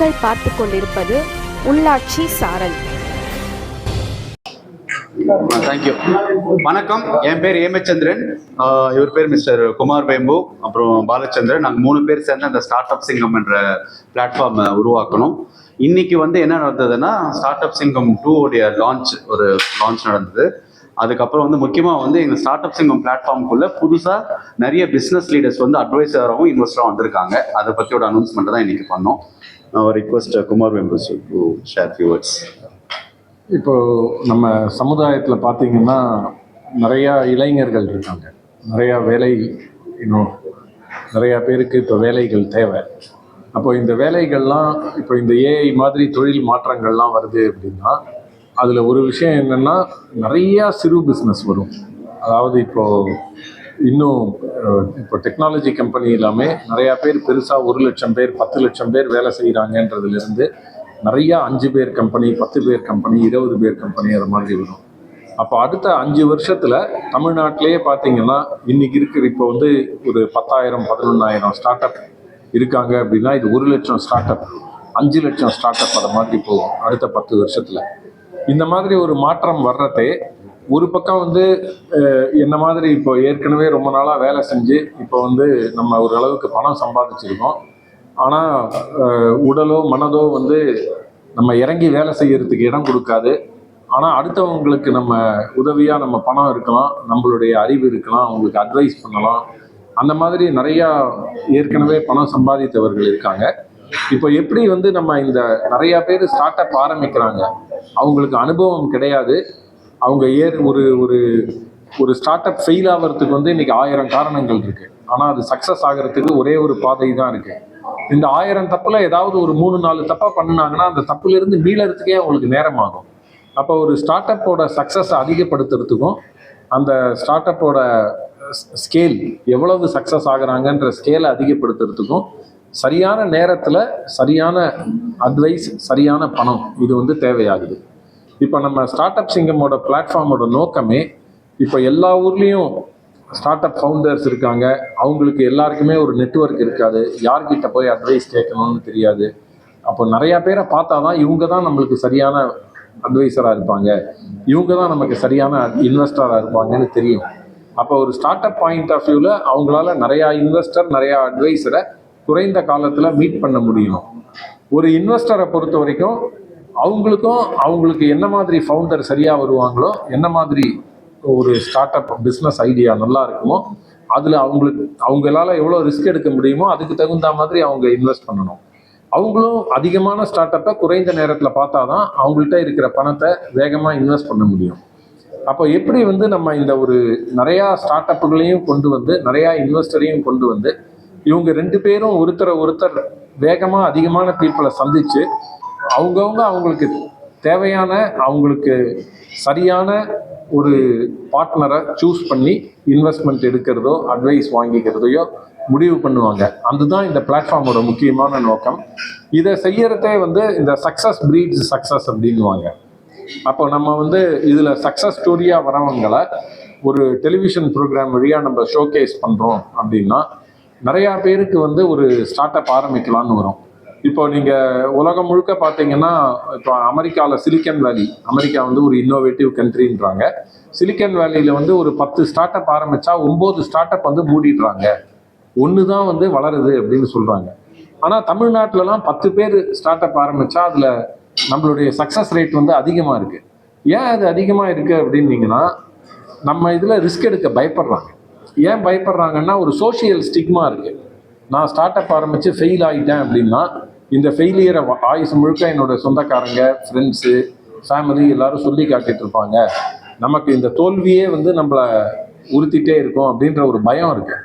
நீங்கள் பார்த்து கொண்டிருப்பது உள்ளாட்சி சாரல். தேங்க்யூ வணக்கம். என் பேர் ஏமச்சந்திரன். இவர் பேர் மிஸ்டர் குமார் வேம்பு அப்புறம் பாலச்சந்திரன். நாங்கள் மூணு பேர் சேர்ந்து அந்த ஸ்டார்ட் அப் சிங்கம் என்ற பிளாட்ஃபார்மை உருவாக்கணும். இன்னைக்கு வந்து என்ன நடந்ததுன்னா ஸ்டார்ட் அப் சிங்கம் டூ உடைய லான்ச் ஒரு லான்ச் நடந்தது. அதுக்கப்புறம் வந்து முக்கியமாக வந்து எங்கள் ஸ்டார்ட் அப் சிங்கம் பிளாட்ஃபார்முக்குள்ளே புதுசாக நிறைய பிஸ்னஸ் லீடர்ஸ் வந்து அட்வைசராகவும் இன்வெஸ்டராக வந்திருக்காங்க. அதை பற்றியோட அனௌன்ஸ்மெண்ட் தான் இன்றைக்கி பண்ணோம். Request Kumar members to share few words இப்போ நம்ம சமுதாயத்தில் பார்த்தீங்கன்னா நிறையா இளைஞர்கள் இருக்காங்க. நிறையா வேலை இன்னும் நிறையா பேருக்கு இப்போ வேலைகள் தேவை. அப்போ இந்த வேலைகள்லாம் இப்போ இந்த ஏஐ மாதிரி தொழில் மாற்றங்கள்லாம் வருது அப்படின்னா அதில் ஒரு விஷயம் என்னென்னா நிறையா சிறு பிஸ்னஸ் வரும். அதாவது இப்போது இன்னும் இப்போ டெக்னாலஜி கம்பெனி எல்லாமே நிறையா பேர் பெருசாக ஒரு லட்சம் பேர் பத்து லட்சம் பேர் வேலை செய்கிறாங்கன்றதுலேருந்து நிறையா அஞ்சு பேர் கம்பெனி பத்து பேர் கம்பெனி இருபது பேர் கம்பெனி அது மாதிரி வரும். அப்போ அடுத்த அஞ்சு வருஷத்தில் தமிழ்நாட்டிலேயே பார்த்தீங்கன்னா இன்றைக்கி இருக்கிற இப்போ வந்து ஒரு பத்தாயிரம் பதினொன்றாயிரம் ஸ்டார்ட் அப் இருக்காங்க அப்படின்னா இது ஒரு லட்சம் ஸ்டார்ட் அப் அஞ்சு லட்சம் ஸ்டார்ட் அப் அதை மாதிரி போகும் அடுத்த பத்து வருஷத்தில். இந்த மாதிரி ஒரு மாற்றம் வர்றதே ஒரு பக்கம் வந்து என்ன மாதிரி இப்போ ஏற்கனவே ரொம்ப நாளாக வேலை செஞ்சு இப்போ வந்து நம்ம ஒரு அளவுக்கு பணம் சம்பாதிச்சிருக்கோம். ஆனால் உடலோ மனதோ வந்து நம்ம இறங்கி வேலை செய்யறதுக்கு இடம் கொடுக்காது. ஆனால் அடுத்தவங்களுக்கு நம்ம உதவியாக நம்ம பணம் இருக்கலாம் நம்மளுடைய அறிவு இருக்கலாம் அவங்களுக்கு அட்வைஸ் பண்ணலாம். அந்த மாதிரி நிறையா ஏற்கனவே பணம் சம்பாதித்தவர்கள் இருக்காங்க. இப்போ எப்படி வந்து நம்ம இந்த நிறையா பேர் ஸ்டார்ட் அப் ஆரம்பிக்கிறாங்க? அவங்களுக்கு அனுபவம் கிடையாது. அவங்க ஏர் ஒரு ஒரு ஒரு ஸ்டார்ட் அப் ஃபெயில் ஆகிறதுக்கு வந்து இன்னைக்கு ஆயிரம் காரணங்கள் இருக்கு. ஆனால் அது சக்ஸஸ் ஆகிறதுக்கு ஒரே ஒரு பாதை தான் இருக்கு. இந்த ஆயிரம் தப்பில் ஏதாவது ஒரு மூணு நாலு தப்பாக பண்ணுனாங்கன்னா அந்த தப்புலேருந்து மீளறதுக்கே அவங்களுக்கு நேரம் ஆகும் அப்போ ஒரு ஸ்டார்ட் அப்போட சக்ஸஸை அதிகப்படுத்துறதுக்கும் அந்த ஸ்டார்ட் அப்போட ஸ்கேல் எவ்வளவு சக்ஸஸ் ஆகுறாங்கன்ற ஸ்கேலை அதிகப்படுத்துறதுக்கும் சரியான நேரத்தில் சரியான அட்வைஸ் சரியான பணம் இது வந்து தேவையாகுது. இப்போ நம்ம ஸ்டார்ட் அப் சிங்கமோட பிளாட்ஃபார்மோட நோக்கமே இப்போ எல்லா ஊர்லேயும் ஸ்டார்ட் அப் ஃபவுண்டர்ஸ் இருக்காங்க. அவங்களுக்கு எல்லாருக்குமே ஒரு நெட்வொர்க் இருக்காது. யார்கிட்ட போய் அட்வைஸ் கேட்கணும்னு தெரியாது. அப்போ நிறையா பேரை பார்த்தா தான் இவங்க தான் நம்மளுக்கு சரியான அட்வைசராக இருப்பாங்க. இவங்க தான் நமக்கு சரியான இன்வெஸ்டராக இருப்பாங்கன்னு தெரியும். அப்போ ஒரு ஸ்டார்ட் அப் பாயிண்ட் ஆஃப் வியூவில் அவங்களால நிறையா இன்வெஸ்டர் நிறையா அட்வைஸரை குறைந்த காலத்தில் மீட் பண்ண முடியும். ஒரு இன்வெஸ்டரை பொறுத்த வரைக்கும் அவங்களுக்கும் அவங்களுக்கு என்ன மாதிரி ஃபவுண்டர் சரியாக வருவாங்களோ என்ன மாதிரி ஒரு ஸ்டார்ட் அப் பிஸ்னஸ் ஐடியா நல்லா இருக்குமோ அதில் அவங்களுக்கு அவங்களால எவ்வளோ ரிஸ்க் எடுக்க முடியுமோ அதுக்கு தகுந்த மாதிரி அவங்க இன்வெஸ்ட் பண்ணணும். அவங்களும் அதிகமான ஸ்டார்ட் அப்பை குறைந்த நேரத்தில் பார்த்தா தான் அவங்கள்ட்ட இருக்கிற பணத்தை வேகமாக இன்வெஸ்ட் பண்ண முடியும். அப்போ எப்படி வந்து நம்ம இந்த ஒரு நிறையா ஸ்டார்ட் அப்புகளையும் கொண்டு வந்து நிறையா இன்வெஸ்டரையும் கொண்டு வந்து இவங்க ரெண்டு பேரும் ஒருத்தரை ஒருத்தர் வேகமாக அதிகமான பீப்புளை சந்தித்து அவங்கவுங்க அவங்களுக்கு தேவையான அவங்களுக்கு சரியான ஒரு பார்ட்னரை சூஸ் பண்ணி இன்வெஸ்ட்மெண்ட் எடுக்கிறதோ அட்வைஸ் வாங்கிக்கிறதையோ முடிவு பண்ணுவாங்க. அதுதான் இந்த பிளாட்ஃபார்மோட முக்கியமான நோக்கம். இதை செய்யறதே வந்து இந்த சக்ஸஸ் பிரீட்ஸ் சக்ஸஸ் அப்படின்வாங்க அப்போ நம்ம வந்து இதில் சக்ஸஸ் ஸ்டோரியாக வரவங்களை ஒரு டெலிவிஷன் ப்ரோக்ராம் வழியாக நம்ம ஷோகேஸ் பண்ணுறோம் அப்படின்னா நிறையா பேருக்கு வந்து ஒரு ஸ்டார்ட் அப் ஆரம்பிக்கலாம்னு வரும். இப்போ நீங்கள் உலகம் முழுக்க பார்த்தீங்கன்னா இப்போ அமெரிக்காவில் சிலிக்கன் வேலி அமெரிக்கா வந்து ஒரு இன்னோவேட்டிவ் கண்ட்ரின்றாங்க சிலிக்கன் வேலியில் வந்து ஒரு பத்து ஸ்டார்ட் அப் ஆரம்பித்தா ஒம்பது ஸ்டார்ட் அப் வந்து மூடிடுறாங்க. ஒன்று தான் வந்து வளருது அப்படின்னு சொல்கிறாங்க ஆனால் தமிழ்நாட்டிலலாம் பத்து பேர் ஸ்டார்ட் அப் ஆரம்பித்தா அதில் நம்மளுடைய சக்ஸஸ் ரேட் வந்து அதிகமாக இருக்குது ஏன் அது அதிகமாக இருக்குது அப்படின்னீங்கன்னா நம்ம இதில் ரிஸ்க் எடுக்க பயப்படுறாங்க. ஏன் பயப்படுறாங்கன்னா ஒரு சோஷியல் ஸ்டிக்மா இருக்குது நான் ஸ்டார்ட் அப் ஆரம்பித்து ஃபெயில் ஆகிட்டேன் அப்படின்னா இந்த ஃபெயிலியரை ஆயுசு முழுக்க என்னோட சொந்தக்காரங்க ஃப்ரெண்ட்ஸு ஃபேமிலி எல்லாரும் சொல்லி காட்டிட்டு இருப்பாங்க. நமக்கு இந்த தோல்வியே வந்து நம்மளை உறுத்திட்டே இருக்கும் அப்படின்ற ஒரு பயம் இருக்கு.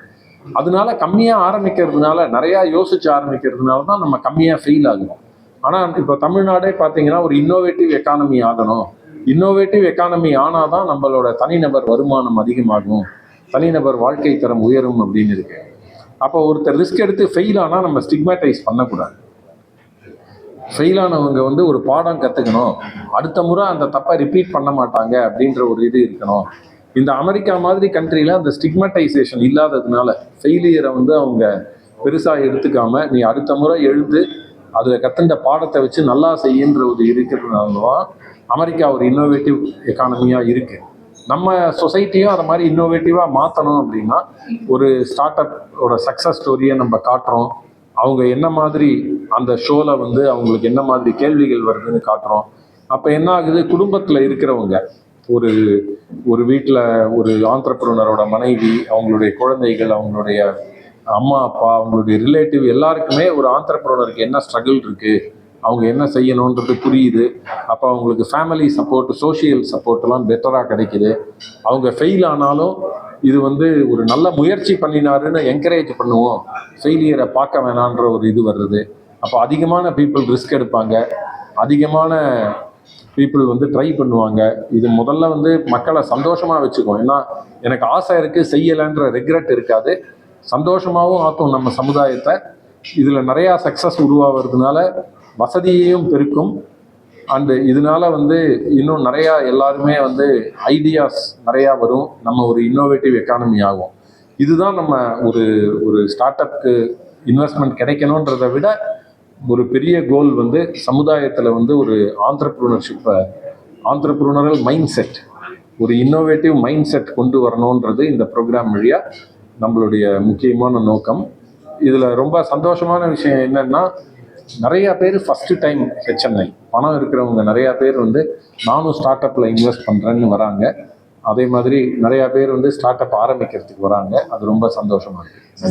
அதனால கம்மியாக ஆரம்பிக்கிறதுனால நிறையா யோசிச்சு ஆரம்பிக்கிறதுனால தான் நம்ம கம்மியாக ஃபெயில் ஆகணும் ஆனால் இப்போ தமிழ்நாடே பார்த்தீங்கன்னா ஒரு இன்னோவேட்டிவ் எக்கானமி ஆகணும். இன்னோவேட்டிவ் எக்கானமி ஆனால் தான் நம்மளோட தனிநபர் வருமானம் அதிகமாகும். தனிநபர் வாழ்க்கை தரம் உயரும் அப்படின்னு இருக்கு. அப்போ ஒருத்தர் ரிஸ்க் எடுத்து ஃபெயில் ஆனால் நம்ம ஸ்டிக்மேட்டைஸ் பண்ணக்கூடாது. ஃபெயில் ஆனவங்க வந்து ஒரு பாடம் கற்றுக்கணும் அடுத்த முறை அந்த தப்பை ரிப்பீட் பண்ண மாட்டாங்க அப்படின்ற ஒரு இது இருக்கணும். இந்த அமெரிக்கா மாதிரி கண்ட்ரியில் அந்த ஸ்டிக்மட்டைசேஷன் இல்லாததுனால ஃபெயிலியரை வந்து அவங்க பெருசாக எடுத்துக்காம நீ அடுத்த முறை எழுந்து அதில் கற்றுண்ட பாடத்தை வச்சு நல்லா செய்யுன்ற ஒரு இருக்கிறதுனால அமெரிக்கா ஒரு இன்னோவேட்டிவ் எக்கானமியாக இருக்குது நம்ம சொசைட்டியும் அதை மாதிரி இன்னோவேட்டிவாக மாற்றணும் அப்படின்னா ஒரு ஸ்டார்ட் அப்போட சக்ஸஸ் ஸ்டோரியை நம்ம காட்டுறோம். அவங்க என்ன மாதிரி அந்த ஷோவில் வந்து அவங்களுக்கு என்ன மாதிரி கேள்விகள் வருதுன்னு காட்டுறோம். அப்போ என்ன ஆகுது? குடும்பத்தில் இருக்கிறவங்க ஒரு ஒரு வீட்டில் ஒரு ஆண்டர்பிரினரோட மனைவி அவங்களுடைய குழந்தைகள் அவங்களுடைய அம்மா அப்பா அவங்களுடைய ரிலேட்டிவ் எல்லாருக்குமே ஒரு ஆண்டர்பிரினருக்கு என்ன ஸ்ட்ரகிள் இருக்குது அவங்க என்ன செய்யணுன்றது புரியுது. அப்போ அவங்களுக்கு ஃபேமிலி சப்போர்ட் சோஷியல் சப்போர்ட்லாம் பெட்டராக கிடைக்குது. அவங்க ஃபெயில் ஆனாலும் இது வந்து ஒரு நல்ல முயற்சி பண்ணினாருன்னு என்கரேஜ் பண்ணுவோம். ஃபெயிலியரை பார்க்க வேணான்ற ஒரு இது வருது. அப்போ அதிகமான பீப்புள் ரிஸ்க் எடுப்பாங்க. அதிகமான பீப்புள் வந்து ட்ரை பண்ணுவாங்க. இது முதல்ல வந்து மக்களை சந்தோஷமாக வச்சுக்கும். ஏன்னா எனக்கு ஆசை இருக்குது செய்யலைன்ற ரெக்ரெட் இருக்காது. சந்தோஷமாகவும் ஆக்கும் நம்ம சமுதாயத்தை. இதில் நிறையா சக்ஸஸ் உருவாகிறதுனால வசதியையும் பெருக்கும். அண்டு இதனால வந்து இன்னும் நிறையா எல்லாருமே வந்து ஐடியாஸ் நிறையா வரும். நம்ம ஒரு இன்னோவேட்டிவ் எக்கானமி ஆகும். இதுதான் நம்ம ஒரு ஒரு ஸ்டார்ட் அப்க்கு இன்வெஸ்ட்மெண்ட் கிடைக்கணுன்றதை விட ஒரு பெரிய கோல் வந்து சமுதாயத்தில் வந்து ஒரு ஆண்டர்ப்ரூனர்ஷிப்பை ஆண்டர்ப்ரூனரல் மைண்ட் செட் ஒரு இன்னோவேட்டிவ் மைண்ட் செட் கொண்டு வரணுன்றது இந்த ப்ரோக்ராம் வழியாக நம்மளுடைய முக்கியமான நோக்கம். இதில் ரொம்ப சந்தோஷமான விஷயம் என்னென்னா நிறைய பேர் ஃபஸ்ட்டு டைம் ஹெச்என்ஐ பணம் இருக்கிறவங்க நிறையா பேர் வந்து நானும் ஸ்டார்ட் அப்பில் இன்வெஸ்ட் பண்ணுறேன்னு வராங்க. அதே மாதிரி நிறையா பேர் வந்து ஸ்டார்ட் அப் ஆரம்பிக்கிறதுக்கு வராங்க. அது ரொம்ப சந்தோஷமாக இருக்குது